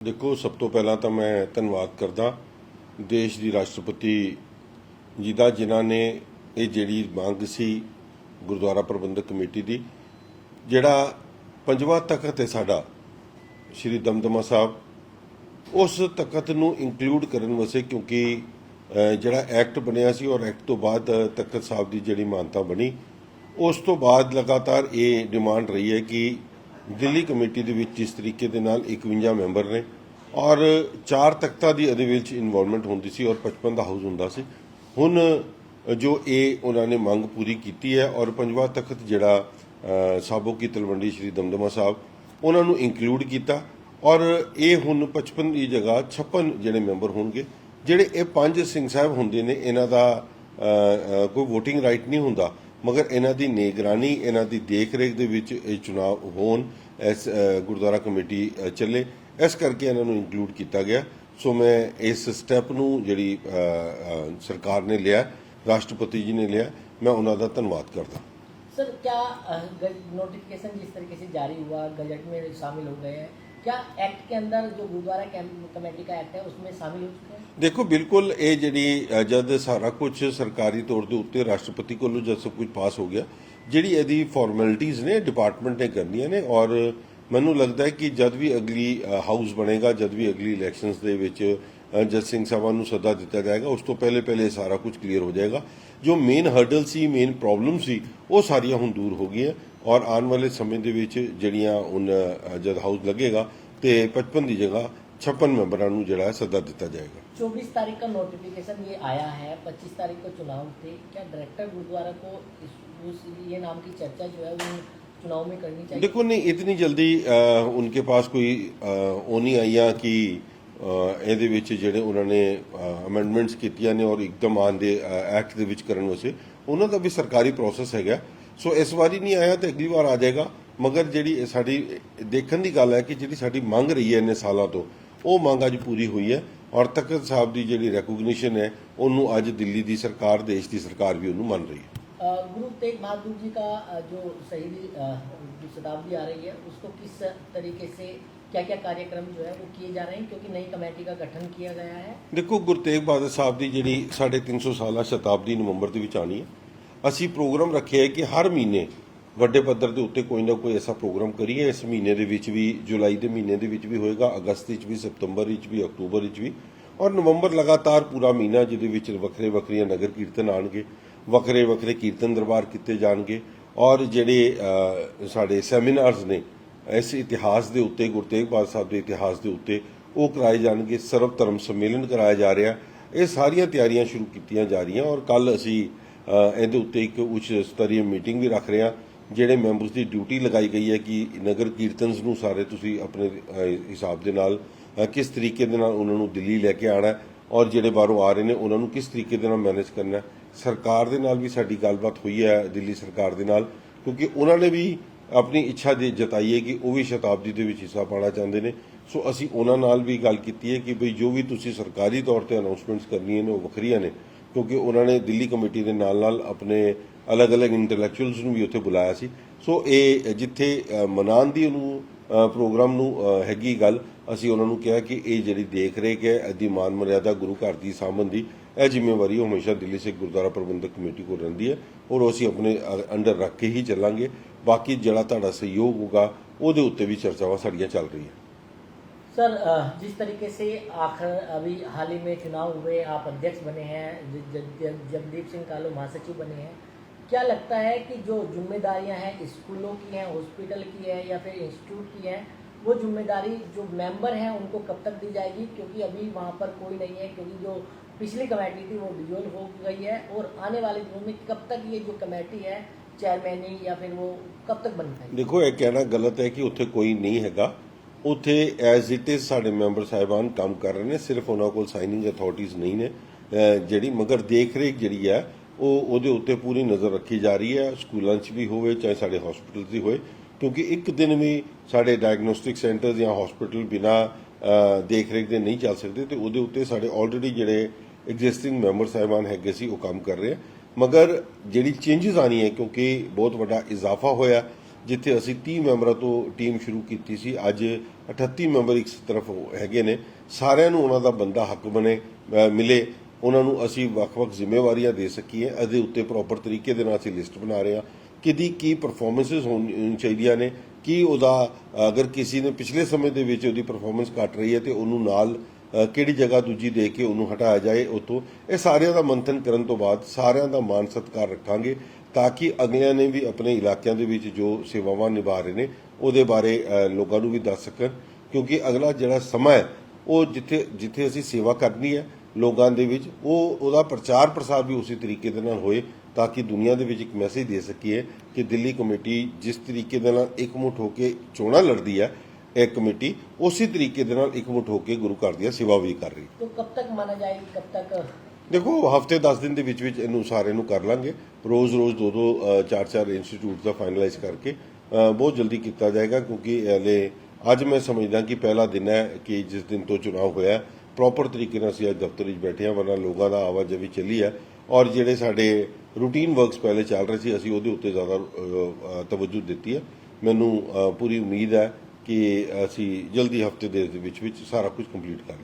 ਦੇਖੋ, ਸਭ ਤੋਂ ਪਹਿਲਾਂ ਤਾਂ ਮੈਂ ਧੰਨਵਾਦ ਕਰਦਾ ਦੇਸ਼ ਦੀ ਰਾਸ਼ਟਰਪਤੀ ਜੀ ਦਾ, ਜਿਨ੍ਹਾਂ ਨੇ ਇਹ ਜਿਹੜੀ ਮੰਗ ਸੀ ਗੁਰਦੁਆਰਾ ਪ੍ਰਬੰਧਕ ਕਮੇਟੀ ਦੀ, ਜਿਹੜਾ ਪੰਜਵਾਂ ਤਖਤ ਹੈ ਸਾਡਾ, ਸ਼੍ਰੀ ਦਮਦਮਾ ਸਾਹਿਬ, ਉਸ ਤਖਤ ਨੂੰ ਇਨਕਲੂਡ ਕਰਨ ਵਾਸਤੇ ਕਿਉਂਕਿ ਜਿਹੜਾ ਐਕਟ ਬਣਿਆ ਸੀ ਔਰ ਐਕਟ ਤੋਂ ਬਾਅਦ ਤਖਤ ਸਾਹਿਬ ਦੀ ਜਿਹੜੀ ਮਾਨਤਾ ਬਣੀ, ਉਸ ਤੋਂ ਬਾਅਦ ਲਗਾਤਾਰ ਇਹ ਡਿਮਾਂਡ ਰਹੀ ਹੈ ਕਿ ਦਿੱਲੀ ਕਮੇਟੀ ਦੇ ਵਿੱਚ ਜਿਸ ਤਰੀਕੇ ਦੇ ਨਾਲ 51 ਮੈਂਬਰ ਨੇ ਔਰ ਚਾਰ ਤਖਤਾਂ ਦੀ ਇਹਦੇ ਵਿੱਚ ਇਨਵੋਲਵਮੈਂਟ ਹੁੰਦੀ ਸੀ ਔਰ 55 ਦਾ ਹਾਊਸ ਹੁੰਦਾ ਸੀ। ਹੁਣ ਜੋ ਇਹ ਉਹਨਾਂ ਨੇ ਮੰਗ ਪੂਰੀ ਕੀਤੀ ਹੈ ਔਰ ਪੰਜਵਾਂ ਤਖਤ ਜਿਹੜਾ ਅਹ, ਸਾਬੋ ਕੀ ਤਲਵੰਡੀ ਸ਼੍ਰੀ ਦਮਦਮਾ ਸਾਹਿਬ ਉਹਨਾਂ ਨੂੰ ਇਨਕਲੂਡ ਕੀਤਾ ਔਰ ਇਹ ਹੁਣ 55 ਦੀ ਜਗ੍ਹਾ 56 ਜਿਹੜੇ ਮੈਂਬਰ ਹੋਣਗੇ ਜਿਹੜੇ ਇਹ ਪੰਜ ਸਿੰਘ ਸਾਹਿਬ ਹੁੰਦੇ ਨੇ ਇਹਨਾਂ ਦਾ ਕੋਈ VOTING ਰਾਈਟ ਨਹੀਂ ਹੁੰਦਾ। ਮਗਰ ਇਹਨਾਂ ਦੀ ਨਿਗਰਾਨੀ ਇਹਨਾਂ ਦੀ ਦੇਖ-ਰੇਖ ਦੇ ਵਿੱਚ ਇਹ ਚੁਣਾਵ ਹੋਣ ਇਸ ਅਹ, ਗੁਰਦੁਆਰਾ ਕਮੇਟੀ ਅਹ, ਚੱਲੇ ਇਸ ਕਰਕੇ ਇਹਨਾਂ ਨੂੰ ਇਨਕਲੂਡ ਕੀਤਾ ਗਿਆ ਸੋ ਮੈਂ ਇਸ ਸਟੈਪ ਨੂੰ ਜਿਹੜੀ ਅਹ, ਅਹ, ਸਰਕਾਰ ਨੇ ਲਿਆ ਰਾਸ਼ਟਰਪਤੀ ਜੀ ਨੇ ਲਿਆ ਮੈਂ ਉਹਨਾਂ ਦਾ ਧੰਨਵਾਦ ਕਰਦਾ सर क्या नोटिफिकेशन जिस तरीके से जारी हुआ गजट में शामिल हो गए हैं क्या एक्ट के अंदर जो गुरुद्वारा कैम- कमेटी का एक्ट है उसमें शामिल हो चुके हैं ਦੇਖੋ ਬਿਲਕੁਲ ਇਹ ਜਿਹੜੀ ਅ, ਜਦ ਸਾਰਾ ਕੁਝ ਸਰਕਾਰੀ ਤੌਰ ਦੇ ਉੱਤੇ ਰਾਸ਼ਟਰਪਤੀ ਕੋਲੋਂ ਜਦ ਸਭ ਕੁਝ ਪਾਸ ਹੋ ਗਿਆ ਜਿਹੜੀ ਇਹਦੀ ਫਾਰਮੈਲਿਟੀਆਂ ਨੇ ਡਿਪਾਰਟਮੈਂਟ ਨੇ ਕਰਨੀਆਂ ਨੇ ਔਰ ਮੈਨੂੰ ਲੱਗਦਾ ਹੈ ਕਿ ਜਦ ਵੀ ਅਗਲੀ ਅ, ਹਾਊਸ ਬਣੇਗਾ ਜਦ ਵੀ ਅਗਲੀ ਇਲੈਕਸ਼ਨਸ ਦੇ ਵਿੱਚ ਅ, ਜਜ ਸਿੰਘ ਸਾਹਿਬਾਨ ਨੂੰ ਸੱਦਾ ਦਿੱਤਾ ਜਾਏਗਾ ਉਸ ਤੋਂ ਪਹਿਲੇ ਪਹਿਲੇ ਇਹ ਸਾਰਾ ਕੁਝ ਕਲੀਅਰ ਹੋ ਜਾਏਗਾ ਜੋ ਮੇਨ ਹਰਡਲ ਸੀ ਮੇਨ ਪ੍ਰੋਬਲਮ ਸੀ ਉਹ ਸਾਰੀਆਂ ਹੁਣ ਦੂਰ ਹੋ ਗਈਆਂ ਔਰ ਆਉਣ ਵਾਲੇ ਸਮੇਂ ਦੇ ਵਿੱਚ ਜਿਹੜੀਆਂ ਹੁਣ ਅ, ਜਦ ਹਾਊਸ ਲੱਗੇਗਾ ਤੇ 55 ਦੀ ਜਗ੍ਹਾ 56 ਮੈਂਬਰਾਂ ਨੂੰ ਜਿਹੜਾ ਹੈ ਸੱਦਾ ਦਿੱਤਾ ਜਾਏਗਾ चौबीस तारीख का नोटिफिकेशन ये आया है पच्चीस तारीख को चुनाव थे क्या डायरेक्टर गुरुद्वारा को इस, उस ये नाम की चर्चा जो है वो चुनाव में करनी चाहिए देखो नहीं इतनी जल्दी अ, उनके पास कोई अ, ਉਹ ਨਹੀਂ ਆਈਆਂ ਕਿ ਅ, ਇਹਦੇ ਵਿੱਚ ਜਿਹੜੇ ਉਹਨਾਂ ਨੇ ਅਮੈਂਡਮੈਂਟਸ ਕੀਤੀਆਂ ਨੇ ਔਰ ਇੱਕਦਮ ਆਉਣ ਦੇ ਐਕਟ ਦੇ ਵਿੱਚ ਕਰਨ ਵਾਸਤੇ ਉਹਨਾਂ ਦਾ ਵੀ ਸਰਕਾਰੀ ਪ੍ਰੋਸੈਸ ਹੈਗਾ ਸੋ ਇਸ ਵਾਰੀ ਨਹੀਂ ਆਇਆ ਤਾਂ ਅਗਲੀ ਵਾਰ ਆ ਜਾਏਗਾ ਮਗਰ ਜਿਹੜੀ ਇਹ ਸਾਡੀ ਦੇਖਣ ਦੀ ਗੱਲ ਹੈ ਕਿ ਜਿਹੜੀ ਸਾਡੀ ਮੰਗ ਰਹੀ ਹੈ ਇੰਨੇ ਸਾਲਾਂ ਤੋਂ ਉਹ ਮੰਗ ਅੱਜ ਪੂਰੀ ਹੋਈ ਹੈ ਔਰ ਤਖਤ ਸਾਹਿਬ ਦੀ ਜਿਹੜੀ ਰੈਕੋਗਨੀਸ਼ਨ ਹੈ ਉਹਨੂੰ ਅੱਜ ਦਿੱਲੀ ਦੀ ਸਰਕਾਰ ਦੇਸ਼ ਦੀ ਸਰਕਾਰ ਵੀ ਉਹਨੂੰ ਮੰਨ ਰਹੀ ਹੈ अ, गुरु तेग बहादुर जी का अ, जो शहीदी अ, जो शताब्दी आ रही है उसको किस तरीके से क्या क्या कार्यक्रम जो है वो किए जा रहे हैं क्योंकि नई कमेटी का गठन किया गया है ਦੇਖੋ ਗੁਰੂ ਤੇਗ ਬਹਾਦਰ ਸਾਹਿਬ ਦੀ ਜਿਹੜੀ 350 ਸਾਲਾ ਸ਼ਤਾਬਦੀ ਨਵੰਬਰ ਦੇ ਵਿੱਚ ਆਣੀ ਹੈ ਅਸੀਂ ਪ੍ਰੋਗਰਾਮ ਰੱਖਿਆ ਹੈ ਕਿ ਹਰ ਮਹੀਨੇ ਵੱਡੇ ਪੱਧਰ ਦੇ ਉੱਤੇ ਕੋਈ ਨਾ ਕੋਈ ਐਸਾ ਪ੍ਰੋਗਰਾਮ ਕਰੀਏ ਇਸ ਮਹੀਨੇ ਦੇ ਵਿੱਚ ਵੀ ਜੁਲਾਈ ਦੇ ਮਹੀਨੇ ਦੇ ਵਿੱਚ ਵੀ ਹੋਏਗਾ ਅਗਸਤ ਵਿੱਚ ਵੀ ਸਤੰਬਰ ਵਿੱਚ ਵੀ ਅਕਤੂਬਰ ਵਿੱਚ ਵੀ ਔਰ ਨਵੰਬਰ ਲਗਾਤਾਰ ਪੂਰਾ ਮਹੀਨਾ ਜਿਹਦੇ ਵਿੱਚ ਵੱਖਰੇ ਵੱਖਰੀਆਂ ਨਗਰ ਕੀਰਤਨ ਆਣਗੇ ਵੱਖਰੇ ਵੱਖਰੇ ਕੀਰਤਨ ਦਰਬਾਰ ਕੀਤੇ ਜਾਣਗੇ ਔਰ ਜਿਹੜੇ ਅ, ਸਾਡੇ ਸੈਮੀਨਾਰਸ ਨੇ ਇਸ ਇਤਿਹਾਸ ਦੇ ਉੱਤੇ, ਗੁਰੂ ਤੇਗ ਬਹਾਦਰ ਸਾਹਿਬ ਦੇ ਇਤਿਹਾਸ ਦੇ ਉੱਤੇ ਉਹ ਕਰਾਏ ਜਾਣਗੇ, ਸਰਵ ਧਰਮ ਸੰਮੇਲਨ ਕਰਾਇਆ ਜਾ ਰਿਹਾ। ਇਹ ਸਾਰੀਆਂ ਤਿਆਰੀਆਂ ਸ਼ੁਰੂ ਕੀਤੀਆਂ ਜਾ ਰਹੀਆਂ ਔਰ ਕੱਲ ਅਸੀਂ ਇਹਦੇ ਉੱਤੇ ਇੱਕ ਉੱਚ ਸਤਰੀ ਮੀਟਿੰਗ ਵੀ ਰੱਖ ਰਹੇ ਹਾਂ, ਜਿਹੜੇ ਮੈਂਬਰਸ ਦੀ ਡਿਊਟੀ ਲਗਾਈ ਗਈ ਹੈ ਕਿ ਨਗਰ ਕੀਰਤਨਸ ਨੂੰ ਸਾਰੇ ਤੁਸੀਂ ਆਪਣੇ ਹਿਸਾਬ ਦੇ ਨਾਲ ਕਿਸ ਤਰੀਕੇ ਦੇ ਨਾਲ ਉਹਨਾਂ ਨੂੰ ਦਿੱਲੀ ਲੈ ਕੇ ਆਣਾ ਔਰ ਜਿਹੜੇ ਬਾਹਰੋਂ ਆ ਰਹੇ ਨੇ ਉਹਨਾਂ ਨੂੰ ਕਿਸ ਤਰੀਕੇ ਦੇ ਨਾਲ ਮੈਨੇਜ ਕਰਨਾ ਸਰਕਾਰ ਦੇ ਨਾਲ ਵੀ ਸਾਡੀ ਗੱਲਬਾਤ ਹੋਈ ਹੈ, ਦਿੱਲੀ ਸਰਕਾਰ ਦੇ ਨਾਲ, ਕਿਉਂਕਿ ਉਹਨਾਂ ਨੇ ਵੀ ਆਪਣੀ ਇੱਛਾ ਦੇ ਜਤਾਈਏ ਕਿ ਉਹ ਵੀ ਸ਼ਤਾਬਦੀ ਦੇ ਵਿੱਚ ਹਿੱਸਾ ਪਾਣਾ ਚਾਹੁੰਦੇ ਨੇ। ਸੋ ਅਸੀਂ ਉਹਨਾਂ ਨਾਲ ਵੀ ਗੱਲ ਕੀਤੀ ਹੈ ਕਿ ਭਈ ਜੋ ਵੀ ਤੁਸੀਂ ਸਰਕਾਰੀ ਤੌਰ ਤੇ ਅਨਾਉਂਸਮੈਂਟਸ ਕਰਨੀਆਂ ਨੇ ਉਹ ਵੱਖਰੀਆਂ ਨੇ ਕਿਉਂਕਿ ਉਹਨਾਂ ਨੇ ਦਿੱਲੀ ਕਮੇਟੀ ਦੇ ਨਾਲ ਨਾਲ ਆਪਣੇ ਅਲੱਗ-ਅਲੱਗ ਇੰਟੈਲੈਕਚੁਅਲਸ ਨੂੰ ਵੀ ਉੱਥੇ ਬੁਲਾਇਆ ਸੀ। ਸੋ ਇਹ ਜਿੱਥੇ ਅ, ਮਨਾਉਣ ਦੀ ਉਹਨੂੰ ਪ੍ਰੋਗਰਾਮ ਨੂੰ ਹੈਗੀ ਗੱਲ ਅਸੀਂ ਉਹਨਾਂ ਨੂੰ ਕਿਹਾ ਕਿ ਇਹ ਜਿਹੜੀ ਦੇਖ ਰੇਖ ਹੈ ਇਹਦੀ ਮਾਨ ਮਰਿਆਦਾ ਗੁਰੂ ਘਰ ਦੀ ਸਾਂਭਣ ਦੀ ਇਹ ਜ਼ਿੰਮੇਵਾਰੀ ਉਹ ਹਮੇਸ਼ਾ ਦਿੱਲੀ ਸਿੱਖ ਗੁਰਦੁਆਰਾ ਪ੍ਰਬੰਧਕ ਕਮੇਟੀ ਕੋਲ ਰਹਿੰਦੀ ਹੈ। ਔਰ ਉਹ ਅਸੀਂ ਆਪਣੇ ਅੰਡਰ ਰੱਖ ਕੇ ਹੀ ਚੱਲਾਂਗੇ। ਬਾਕੀ ਜਿਹੜਾ ਤੁਹਾਡਾ ਸਹਿਯੋਗ ਹੋਗਾ ਉਹਦੇ ਉੱਤੇ ਵੀ ਚਰਚਾਵਾਂ ਸਾਡੀਆਂ ਚੱਲ ਰਹੀਆਂ सर अ, जिस तरीके से आखिर अभी हाल ही में चुनाव हुए आप अध्यक्ष बने हैं ज- ज- ज- जगदीप सिंह कालो महासचिव बने हैं क्या लगता है कि जो जिम्मेदारियां हैं स्कूलों की हैं हॉस्पिटल की है या फिर इंस्टीट्यूट की हैं वो जिम्मेदारी जो मेंबर हैं उनको कब तक दी जाएगी क्योंकि अभी वहाँ पर कोई नहीं है क्योंकि जो पिछली कमेटी थी वो डिजोल्व हो गई है और आने वाले दिनों में कब तक ये जो कमेटी है चेयरमैनी या फिर वो कब तक बन पाएगी ਦੇਖੋ ਇਹ ਕਹਿਣਾ ਗਲਤ ਹੈ ਕਿ ਉੱਥੇ ਕੋਈ ਨਹੀਂ ਹੈਗਾ ਉੱਥੇ ਐਜ਼ ਇਟ ਇਜ਼ ਸਾਡੇ ਮੈਂਬਰ ਸਾਹਿਬਾਨ ਕੰਮ ਕਰ ਰਹੇ ਨੇ ਸਿਰਫ ਉਹਨਾਂ ਕੋਲ ਸਾਈਨਿੰਗ ਅਥਾਰਟੀਜ਼ ਨਹੀਂ ਨੇ ਅਹ ਜਿਹੜੀ ਮਗਰ ਦੇਖ ਰੇਖ ਜਿਹੜੀ ਹੈ ਉਹ ਉਹਦੇ ਉੱਤੇ ਪੂਰੀ ਨਜ਼ਰ ਰੱਖੀ ਜਾ ਰਹੀ ਹੈ ਸਕੂਲਾਂ 'ਚ ਵੀ ਹੋਵੇ ਚਾਹੇ ਸਾਡੇ ਹਸਪੀਟਲ 'ਚ ਵੀ ਹੋਏ ਕਿਉਂਕਿ ਇੱਕ ਦਿਨ ਵੀ ਸਾਡੇ ਡਾਇਗਨੋਸਟਿਕ ਸੈਂਟਰ ਜਾਂ ਹਸਪੀਟਲ ਬਿਨਾ ਦੇਖ ਰੇਖ ਦੇ ਨਹੀਂ ਚੱਲ ਸਕਦੇ ਤੇ ਉਹਦੇ ਉੱਤੇ ਸਾਡੇ ਆਲਰੇਡੀ ਜਿਹੜੇ ਐਗਜ਼ਿਸਟਿੰਗ ਮੈਂਬਰ ਸਾਹਿਬਾਨ ਹੈਗੇ ਸੀ ਉਹ ਕੰਮ ਕਰ ਰਹੇ ਆ ਮਗਰ ਜਿਹੜੀ ਚੇਂਜਸ ਆਣੀ ਹੈ, ਕਿਉਂਕਿ ਬਹੁਤ ਵੱਡਾ ਇਜ਼ਾਫਾ ਹੋਇਆ, ਜਿੱਥੇ ਅਸੀਂ 30 ਮੈਂਬਰਾਂ ਤੋਂ ਟੀਮ ਸ਼ੁਰੂ ਕੀਤੀ ਸੀ, ਅੱਜ 38 ਮੈਂਬਰ ਇੱਕ ਤਰਫ ਹੈਗੇ ਨੇ। ਸਾਰਿਆਂ ਨੂੰ ਉਹਨਾਂ ਦਾ ਬੰਦਾ ਹੱਕ ਬਣੇ ਮਿਲੇ। ਉਹਨਾਂ ਨੂੰ ਅਸੀਂ ਵੱਖ-ਵੱਖ ਜ਼ਿੰਮੇਵਾਰੀਆਂ ਦੇ ਸਕੀਏ। ਇਹਦੇ ਉੱਤੇ ਪ੍ਰੋਪਰ ਤਰੀਕੇ ਦੇ ਨਾਲ ਅਸੀਂ ਲਿਸਟ ਬਣਾ ਰਹੇ ਹਾਂ। ਕਿਹਦੀ ਕੀ ਪਰਫਾਰਮੈਂਸਸ ਹੋਣੀ ਚਾਹੀਦੀਆਂ ਨੇ, ਕੀ ਉਹਦਾ, ਅਗਰ ਕਿਸੇ ਨੇ ਪਿਛਲੇ ਸਮੇਂ ਦੇ ਵਿੱਚ ਉਹਦੀ ਪਰਫਾਰਮੈਂਸ ਘਟ ਰਹੀ ਹੈ, ਤੇ ਉਹਨੂੰ ਨਾਲ ਕਿਹੜੀ ਜਗ੍ਹਾ ਦੂਜੀ ਦੇ ਕੇ ਉਹਨੂੰ ਹਟਾਇਆ ਜਾਏ ਉਤੋਂ ਇਹ ਸਾਰਿਆਂ ਦਾ ਮੰਥਨ ਕਰਨ ਤੋਂ ਬਾਅਦ ਸਾਰਿਆਂ ਦਾ ਮਾਨ ਸਤਿਕਾਰ ਰੱਖਾਂਗੇ ਤਾਂ ਕਿ ਅਗਲਿਆਂ ਨੇ ਵੀ ਆਪਣੇ ਇਲਾਕਿਆਂ ਦੇ ਵਿੱਚ ਜੋ ਸੇਵਾਵਾਂ ਨਿਭਾ ਰਹੇ ਨੇ, ਉਹਦੇ ਬਾਰੇ ਲੋਕਾਂ ਨੂੰ ਵੀ ਦੱਸ ਸਕਣ। ਕਿਉਂਕਿ ਅਗਲਾ ਜਿਹੜਾ ਸਮਾਂ ਹੈ, ਉਹ ਜਿੱਥੇ ਜਿੱਥੇ ਅਸੀਂ ਸੇਵਾ ਕਰਨੀ ਹੈ ਲੋਕਾਂ ਦੇ ਵਿੱਚ, ਉਹ, ਉਹਦਾ ਪ੍ਰਚਾਰ ਪ੍ਰਸਾਰ ਵੀ ਉਸੇ ਤਰੀਕੇ ਦੇ ਨਾਲ ਹੋਏ ਤਾਂ ਕਿ ਦੁਨੀਆ ਦੇ ਵਿੱਚ ਇੱਕ ਮੈਸੇਜ ਦੇ ਸਕੀਏ ਕਿ ਦਿੱਲੀ ਕਮੇਟੀ ਜਿਸ ਤਰੀਕੇ ਦੇ ਨਾਲ ਇਕਮੁੱਠ ਹੋ ਕੇ ਚੋਣਾਂ ਲੜਦੀ ਹੈ ਇਹ ਕਮੇਟੀ ਉਸੇ ਤਰੀਕੇ ਦੇ ਨਾਲ ਇਕਮੁੱਠ ਹੋ ਕੇ ਗੁਰੂ ਘਰ ਦੀਆਂ ਸੇਵਾ ਵੀ ਕਰ ਰਹੀ ਹੈ तो कब तक माना जाएगी कब तक ਦੇਖੋ ਹਫਤੇ 10 ਦਿਨ ਦੇ ਵਿੱਚ ਵਿੱਚ ਇਹਨੂੰ ਸਾਰੇ ਨੂੰ ਕਰ ਲਾਂਗੇ ਰੋਜ਼-ਰੋਜ਼ ਦੋ ਦੋ ਅ, ਚਾਰ ਚਾਰ ਇੰਸਟੀਚਿਊਟ ਦਾ ਫਾਈਨਲਾਈਜ਼ ਕਰਕੇ ਅ, ਬਹੁਤ ਜਲਦੀ ਕੀਤਾ ਜਾਏਗਾ ਕਿਉਂਕਿ ਹਲੇ ਅੱਜ ਮੈਂ ਸਮਝਦਾ ਕਿ ਪਹਿਲਾ ਦਿਨ ਹੈ ਕਿ ਜਿਸ ਦਿਨ ਤੋਂ ਚੁਣਾਵ ਹੋਇਆ ਪ੍ਰੋਪਰ ਤਰੀਕੇ ਨਾਲ ਅਸੀਂ ਅੱਜ ਦਫ਼ਤਰ ਵਿੱਚ ਬੈਠੇ ਹਾਂ ਵਰਨਾ ਲੋਕਾਂ ਦਾ ਆਵਾਜਾਈ ਚੱਲੀ ਹੈ ਔਰ ਜਿਹੜੇ ਸਾਡੇ ਰੂਟੀਨ ਵਰਕਸ ਪਹਿਲੇ ਚੱਲ ਰਹੇ ਸੀ ਅਸੀਂ ਉਹਦੇ ਉੱਤੇ ਜ਼ਿਆਦਾ ਅ, ਅ, ਤਵੱਜੂ ਦਿੱਤੀ ਹੈ ਮੈਨੂੰ ਅ, ਪੂਰੀ ਉਮੀਦ ਹੈ ਕਿ ਅਸੀਂ ਜਲਦੀ ਹਫ਼ਤੇ ਦੇ ਵਿੱਚ ਵਿੱਚ ਸਾਰਾ ਕੁਝ ਕੰਪਲੀਟ ਕਰ ਲਾਂਗੇ।